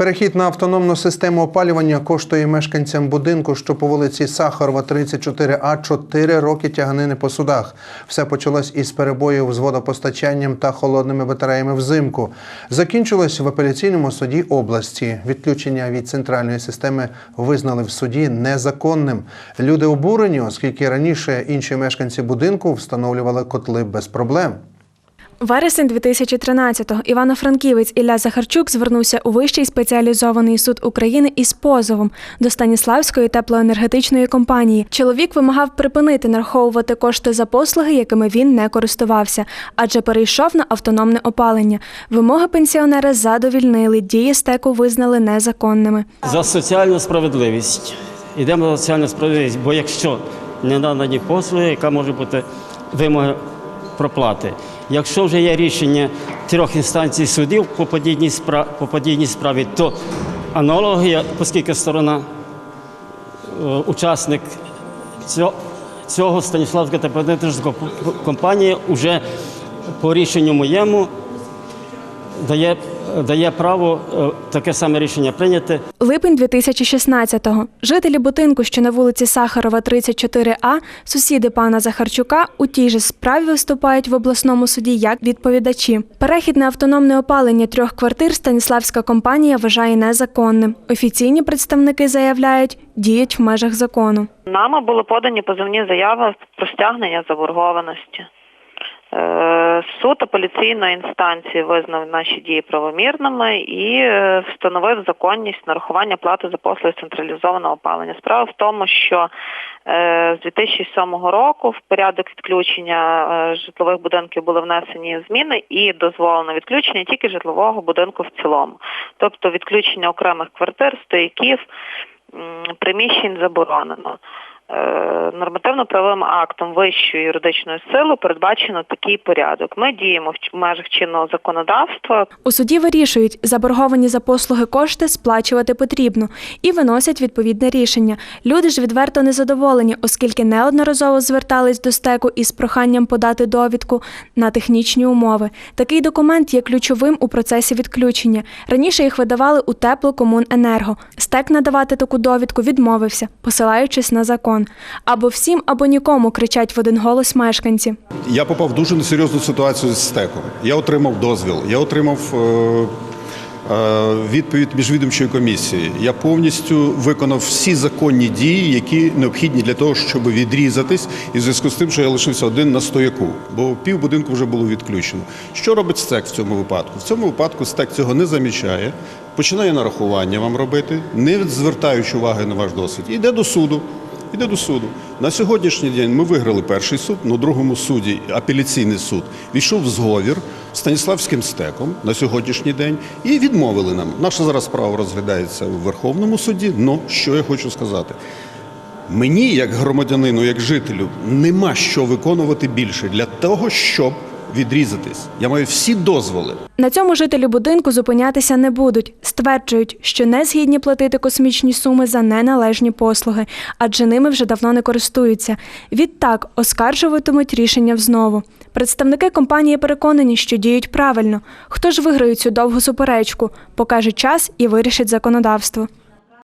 Перехід на автономну систему опалювання коштує мешканцям будинку, що по вулиці Сахарова, 34А, 4 роки тяганини по судах. Все почалось із перебоїв з водопостачанням та холодними батареями взимку. Закінчилось в апеляційному суді області. Відключення від центральної системи визнали в суді незаконним. Люди обурені, оскільки раніше інші мешканці будинку встановлювали котли без проблем. Вересень 2013-го Івано-Франківець Ілля Захарчук звернувся у Вищий спеціалізований суд України із позовом до Станіславської теплоенергетичної компанії. Чоловік вимагав припинити нараховувати кошти за послуги, якими він не користувався, адже перейшов на автономне опалення. Вимоги пенсіонера задовільнили, дії стеку визнали незаконними. За соціальну справедливість. Йдемо за соціальну справедливість, бо якщо не надані послуги, яка може бути вимога проплати. Якщо вже є рішення трьох інстанцій судів по подібній справі, по подібній справі то аналогія, оскільки сторона е, учасник цього, цього Станіславська теплоенергетична компанія вже по рішенню моєму дає, дає право е, таке саме рішення прийняти. Липень 2016-го. Жителі будинку, що на вулиці Сахарова, 34А, сусіди пана Захарчука, у тій же справі виступають в обласному суді як відповідачі. Перехід на автономне опалення трьох квартир Станіславська компанія вважає незаконним. Офіційні представники заявляють, діють в межах закону. Нами були подані позовні заяви про стягнення заборгованості. Суд апеляційної інстанції визнав наші дії правомірними і е, встановив законність нарахування плати за послуги централізованого опалення. Справа в тому, що е, з 2007 року в порядок відключення е, житлових будинків були внесені зміни і дозволено відключення тільки житлового будинку в цілому, тобто відключення окремих квартир, стояків, приміщень заборонено. Е, Нормативно-правовим актом вищої юридичної сили передбачено такий порядок. Ми діємо в межах чинного законодавства. У суді вирішують, заборговані за послуги кошти сплачувати потрібно і виносять відповідне рішення. Люди ж відверто незадоволені, оскільки неодноразово звертались до стеку із проханням подати довідку на технічні умови. Такий документ є ключовим у процесі відключення. Раніше їх видавали у теплокомуненерго. Стек надавати таку довідку відмовився, посилаючись на закон. Або всім, або нікому кричать в один голос мешканці. Я попав в дуже несерйозну ситуацію з стеком. Я отримав дозвіл, я отримав е, е, відповідь міжвідомчої комісії. Я повністю виконав всі законні дії, які необхідні для того, щоб відрізатись, і в зв'язку з тим, що я лишився один на стояку, бо пів будинку вже було відключено. Що робить стек в цьому випадку? В цьому випадку стек цього не замічає, починає нарахування вам робити, не звертаючи уваги на ваш досвід, і йде до суду. Іде до суду. На сьогоднішній день ми виграли перший суд, на другому суді апеляційний суд війшов в зговір з Станіславським стеком на сьогоднішній день і відмовили нам. Наша зараз справа розглядається в Верховному суді. Ну що я хочу сказати. Мені, як громадянину, як жителю, нема що виконувати більше для того, щоб відрізатись. Я маю всі дозволи. На цьому жителі будинку зупинятися не будуть. Стверджують, що не згідні платити космічні суми за неналежні послуги, адже ними вже давно не користуються. Відтак оскаржуватимуть рішення знову. Представники компанії переконані, що діють правильно. Хто ж виграє цю довгу суперечку, покаже час і вирішить законодавство.